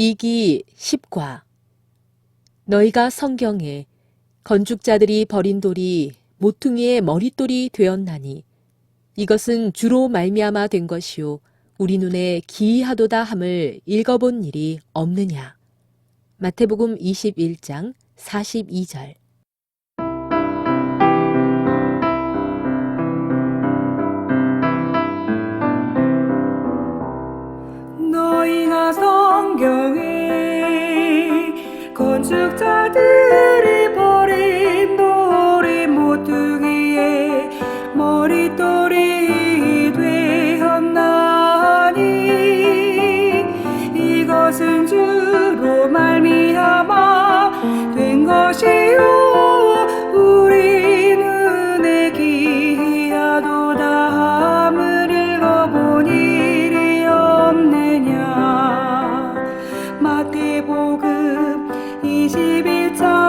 이기 10과. 너희가 성경에 건축자들이 버린 돌이 모퉁이의 머릿돌이 되었나니 이것은 주로 말미암아 된 것이요 우리 눈에 기이하도다 함을 읽어본 일이 없느냐. 마태복음 21장 42절. 너희가 건축자들이 버린 돌이 모퉁이에 머릿돌이 되었나니 이것은 주로 말미암아 된 것이요. 우리 눈에 기이하도다 함을 읽어본 일이 없느냐. 마태복음 21절